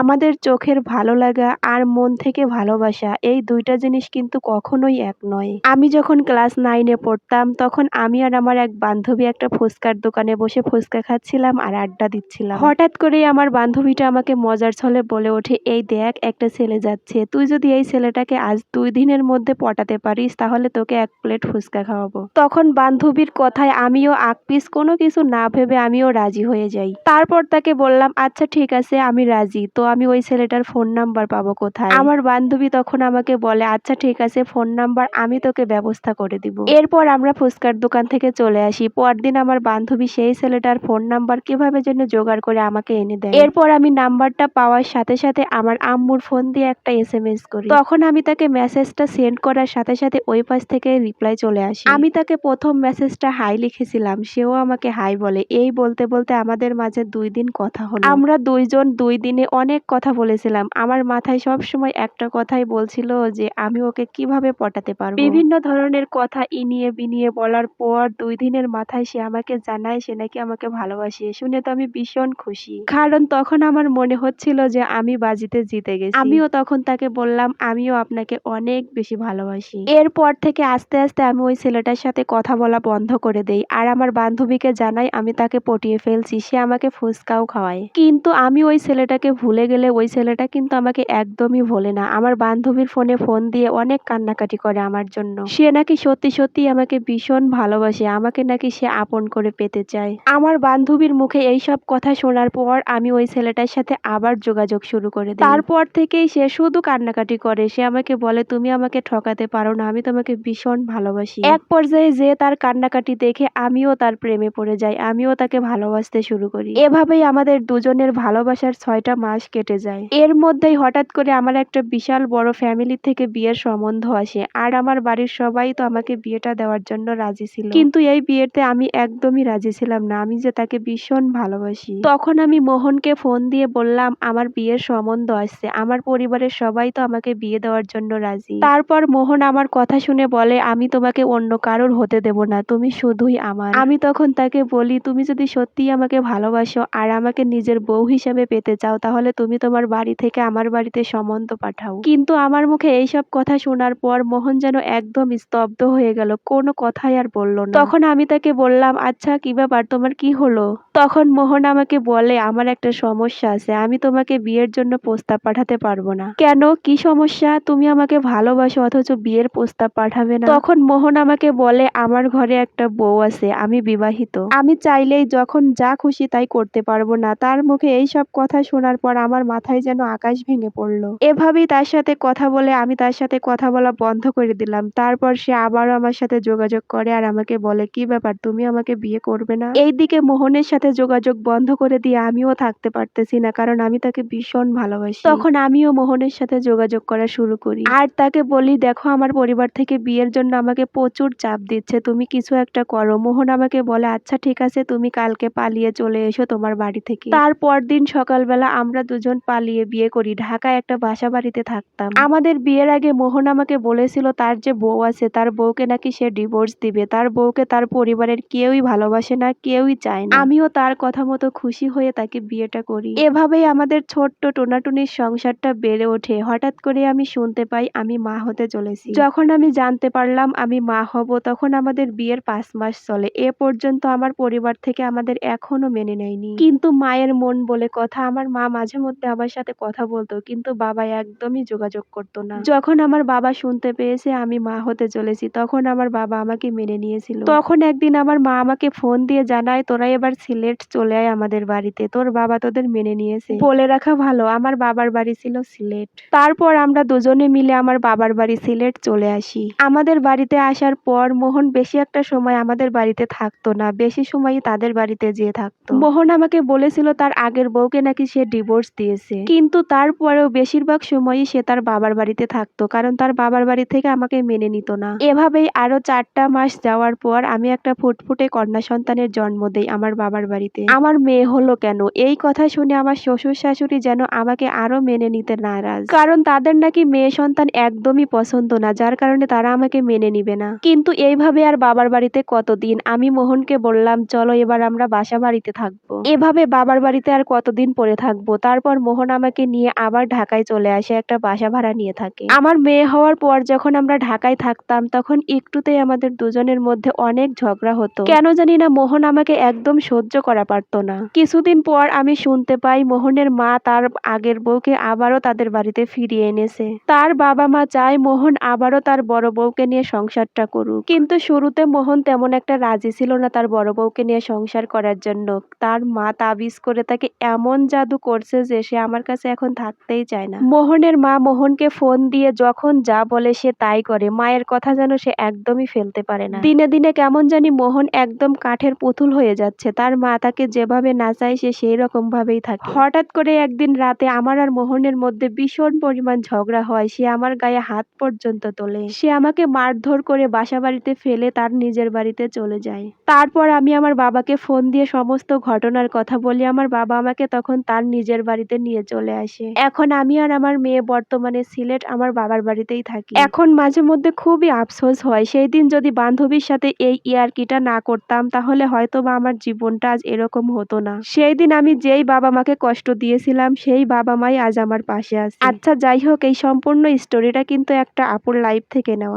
আমাদের চোখের ভালো লাগা আর মন থেকে ভালোবাসা, এই দুইটা জিনিস কিন্তু কখনোই এক নয়। আমি যখন ক্লাস নাইনে পড়তাম, তখন আমি আর আমার এক বান্ধবী একটা ফুচকার দোকানে বসে ফুচকা খাচ্ছিলাম আর আড্ডা দিচ্ছিলাম। হঠাৎ করেই আমার বান্ধবীটা আমাকে মজার ছলে বলে ওঠে, এই দেখ, একটা ছেলে যাচ্ছে। তুই যদি এই ছেলেটাকে আজ দুই দিনের মধ্যে পটাতে পারিস, তাহলে তোকে এক প্লেট ফুচকা খাওয়াবো। তখন বান্ধবীর কথায় আমিও আকপিস কোনো কিছু না ভেবে আমিও রাজি হয়ে যাই। তারপর তাকে বললাম আচ্ছা ঠিক আছে, আমি রাজি। তো আমি ওই ছেলেটার ফোন নাম্বার পাবো কোথায়? আমার বান্ধবী তখন আমাকে বলে আচ্ছা ঠিক আছে ফোন নাম্বার আমি তোকে ব্যবস্থা করে দিব। এরপর আমরা ফুচকার দোকান থেকে চলে আসি। পরদিন আমার বান্ধবী সেই ছেলেটার ফোন নাম্বার কীভাবে যেন জোগাড় করে আমাকে এনে দেয়। এরপর আমি নাম্বারটা পাওয়ার সাথে সাথে আমার আম্মুর ফোন দিয়ে একটা এস এম এস করি। তখন আমি তাকে মেসেজটা সেন্ড করার সাথে সাথে ওই পাশ থেকে রিপ্লাই চলে আসি। আমি তাকে প্রথম মেসেজটা হাই লিখেছিলাম। সেও আমাকে হাই বলে। এই বলতে বলতে আমাদের মাঝে দুই দিন কথা হলো। আমরা দুইজন দুই দিনে অনেক কথা বলেছিলাম। আমার মাথায় সব সময় একটা কথাই বলছিল যে আমি ওকে কীভাবে পটাতে পারব? বিভিন্ন ধরনের কথা ইনিয়ে বিনিয়ে বলার পর দুই দিনের মাথায় সে আমাকে জানায় সে নাকি আমাকে ভালোবাসে। শুনে তো আমি ভীষণ খুশি। কারণ তখন আমার মনে হচ্ছিল যে আমি বাজিতে জিতে গেছি। আমিও তখন তাকে বললাম আমিও আপনাকে অনেক বেশি ভালোবাসি। এরপর থেকে আস্তে আস্তে আমি ওই ছেলেটার সাথে কথা বলা বন্ধ করে দেই আর আমার বান্ধবীকে জানাই আমি তাকে পটিয়ে ফেলছি সে আমাকে ফুচকাও খাওয়ায়। কিন্তু আমি ওই ছেলেটাকে ভুলে গেলে ওই ছেলেটা কিন্তু আমাকে একদমই ভোলে না। আমার বান্ধবীর ফোনে ফোন দিয়ে অনেক কান্নাকাটি করে আমার জন্য। সে নাকি সত্যি সত্যি আমাকে ভীষণ ভালোবাসে, আমাকে নাকি সে আপন করে পেতে চায়। আমার বান্ধবীর মুখে এই সব কথা শোনার পর আমি ওই ছেলেটার সাথে আবার যোগাযোগ শুরু করে দিই। তারপর থেকেই সে শুধু কান্নাকাটি করে। সে আমাকে বলে, তুমি আমাকে ঠকাতে পারো না, আমি তোমাকে ভীষণ ভালোবাসি। এক পর্যায়ে যে তার কান্নাকাটি দেখে আমিও তার প্রেমে পড়ে যাই, আমিও তাকে ভালোবাসতে শুরু করি। এভাবেই আমাদের দুজনের ভালোবাসার ছয়টা মাস কেটে যায়। এর মধ্যেই হঠাৎ করে আমার একটা বিশাল বড় ফ্যামিলি থেকে বিয়ের সম্বন্ধ আসে। আর আমার বাড়ির সবাই তো আমাকে বিয়েটা দেওয়ার জন্য রাজি ছিল। কিন্তু এই বিয়েতে আমি একদমই রাজি ছিলাম না। আমি যে তাকে ভীষণ ভালোবাসি। তখন আমি মোহনকে ফোন দিয়ে বললাম, আমার বিয়ের সম্বন্ধ আসছে। আমার পরিবারের সবাই তো আমাকে বিয়ে দেওয়ার জন্য রাজি। তারপর মোহন আমার কথা শুনে বলে, আমি তোমাকে অন্য কারোর হতে দেব না। তুমি শুধুই আমার। আমি তখন তাকে বলি, তুমি যদি সত্যিই আমাকে ভালোবাসো আর আমাকে নিজের বউ হিসেবে পেতে চাও, তাহলে তুমি তোমার বাড়ি থেকে আমার বাড়িতে সম্বন্ধ পাঠাও। কিন্তু আমার মুখে এইসব কথা শোনার পর মোহন যেন একদম স্তব্ধ হয়ে গেল, কোনো কথাই আর বলল না। তখন আমি তাকে বললাম আচ্ছা কি ব্যাপার? তোমার কি হলো? তখন মোহন আমাকে বলে, আমার একটা সমস্যা আছে, আমি তোমাকে বিয়ের জন্য প্রস্তাব পাঠাতে পারব না। কেন? কি সমস্যা? তুমি আমাকে ভালোবাসো, অথচ বিয়ের প্রস্তাব পাঠাবে না? তখন মোহন আমাকে বলে, আমার ঘরে একটা বউ আছে, আমি বিবাহিত। আমি চাইলেই যখন যা খুশি তাই করতে পারব না। তার মুখে এই সব কথা শোনার পর আমার মাথায় যেন আকাশ ভেঙে পড়ল। এভাবেই তার সাথে কথা বলে আমি তার সাথে কথা বলা বন্ধ করে দিলাম। তারপর সে আবারও আমার সাথে যোগাযোগ করে আর আমাকে বলে, কি ব্যাপার, তুমি আমাকে বিয়ে করবে না? এইদিকে মোহনের সাথে যোগাযোগ বন্ধ করে দিয়ে আমিও থাকতে পারতেছি না, কারণ আমি তাকে ভীষণ ভালোবাসি। তখন আমিও মোহনের সাথে যোগাযোগ করা শুরু করি। আর তাকে বলি, দেখো, আমার পরিবার থেকে বিয়ের জন্য আমাকে প্রচুর চাপ দিচ্ছে, তুমি কিছু একটা করো। মোহন আমাকে বলে আচ্ছা ঠিক আছে, তুমি কালকে পালিয়ে চলে এসো তোমার বাড়ি থেকে। তারপর দিন সকালবেলা আমরা দুজন পালিয়ে বিয়ে করি। ঢাকায় একটা বাসা বাড়িতে থাকতাম। আমাদের বিয়ের আগে মোহন আমাকে বলেছিল, তার যে বউ আছে, তার বউকে নাকি সে ডিভোর্স দিবে। তার বউকে তার পরিবারের কেউই ভালোবাসে না, কেউই চায় না। আমিও তার কথা মতো খুশি হয়ে তাকে বিয়েটা করি। এভাবেই আমাদের ছোট্ট টোনাটুনির সংসারটা বেড়ে ওঠে। হঠাৎ করে আমি শুনতে পাই, আমি মা হতে চলেছি। যখন আমি জানতে পারলাম, আমি মা হব, তখন আমাদের বিয়ের পাঁচ মাস চলে। এ পর্যন্ত আমার পরিবার থেকে আমাদের এখনও মেনে নেয়নি। কিন্তু মায়ের মন বলে কথা আমার মা মাঝে মধ্যে আমার সাথে কথা বলতো, কিন্তু বাবা একদমই যোগাযোগ করতো না। যখন আমার বাবা শুনতে পেয়েছে আমি মা হতে চলেছি, তখন আমার বাবা আমাকে মেনে নিয়েছিল। তখন একদিন আমার মা আমাকে ফোন দিয়ে জানায়, তোরা এবার সিলেট চলে আয় আমাদের বাড়িতে, তোর বাবা তোদের মেনে নিয়েছে। বলে রাখা ভালো, আমার বাবার বাড়ি ছিল সিলেট। তারপর আমরা দুজনে মিলে আমার বাবার বাড়ি সিলেট চলে আসি। আমাদের বাড়িতে আসার পর মোহন বেশি একটা সময় আমাদের বাড়িতে থাকতো না, বেশি সময়ই তাদের বাড়িতে যেয়ে থাকতো। মোহন আমাকে বলেছিল, তার আগের বউকে নাকি সে ডিভোর্স দিয়েছে। কিন্তু তারপরেও বেশিরভাগ সময়ই সে তার বাবার বাড়িতে থাকতো, কারণ তার বাবার বাড়ি থেকে আমাকে মেনে নিত না। এভাবেই আরও চারটা মাস যাওয়ার পর আমি একটা ফুটফুটে কন্যা সন্তানের জন্ম দেই আমার বাবার বাড়িতে। আমার মেয়ে হলো কেন? এই কথা শুনে আমার শ্বশুর শাশুড়ি যেন আমাকে আরও মেনে নিতে নারাজ। কারণ তাদের নাকি মেয়ে সন্তান একদমই পছন্দ না, যার কারণে তারা আমাকে মেনে নিবে না। কিন্তু এইভাবে আর বাবার বাড়িতে কতদিন? আমি মোহনকে বললাম, চলো এবার আমরা বাসা বাড়িতে থাকব। এভাবে বাবার বাড়িতে আর কতদিন পরে থাকব? তারপর পর মোহন আমাকে নিয়ে আবার ঢাকায় চলে আসে, একটা বাসা ভাড়া নিয়ে থাকে। আমার মেয়ে হওয়ার পর যখন আমরা ঢাকায় থাকতাম, তখন একটুতেই আমাদের দুজনের মধ্যে অনেক ঝগড়া হতো। কেন জানি না মোহন আমাকে একদম সহ্য করা পারতো না। কিছুদিন পর আমি শুনতে পাই মোহনের মা তার আগের বউকে আবারও তাদের বাড়িতে ফিরিয়ে এনেছে। তার বাবা মা চায় মোহন আবারও তার বড় বউকে নিয়ে সংসারটা করুক। কিন্তু শুরুতে মোহন তেমন একটা রাজি ছিল না তার বড় বউকে নিয়ে সংসার করার জন্য। তার মা তাবিজ করে তাকে এমন জাদু করছে যে সে আমার কাছে এখন থাকতেই চায় না। মোহনের মা মোহনকে ফোন দিয়ে যখন যা বলে সে তাই করে। মায়ের কথা যেন সে একদমই ফেলতে পারে না। দিনে দিনে কেমন জানি মোহন একদম কাঠের পুতুল হয়ে যাচ্ছে। তার মা তাকে যেভাবে নাচায় সে সেই রকম ভাবেই থাকে। হঠাৎ করে একদিন রাতে আমার আর মোহনের মধ্যে ভীষণ পরিমাণ ঝগড়া হয়। সে আমার গায়ে হাত পর্যন্ত তোলে। সে আমাকে মারধর করে বাসা বাড়িতে ফেলে তার নিজের বাড়িতে চলে যায়। তারপর আমি আমার বাবাকে ফোন দিয়ে সমস্ত ঘটনার কথা বলি। আমার বাবা আমাকে তখন তার নিজের বাড়িতে নিয়ে চলে আসে। এখন আমি আর আমার মেয়ে বর্তমানে সিলেট আমার বাবার বাড়িতেই থাকি। এখন মাঝে মধ্যে খুবই আফসোস হয় সেই দিন যদি বান্ধবীর সাথে এই ইয়ারকিটা না করতাম, তাহলে হয়তো বা আমার জীবনটা আজ এরকম হতো না। সেই দিন আমি যেই বাবা মাকে কষ্ট দিয়েছিলাম, সেই বাবা মাই আজ আমার পাশে আছে। আচ্ছা যাই হোক, এই সম্পূর্ণ স্টোরিটা কিন্তু একটা আপুর লাইফ থেকে নেওয়া।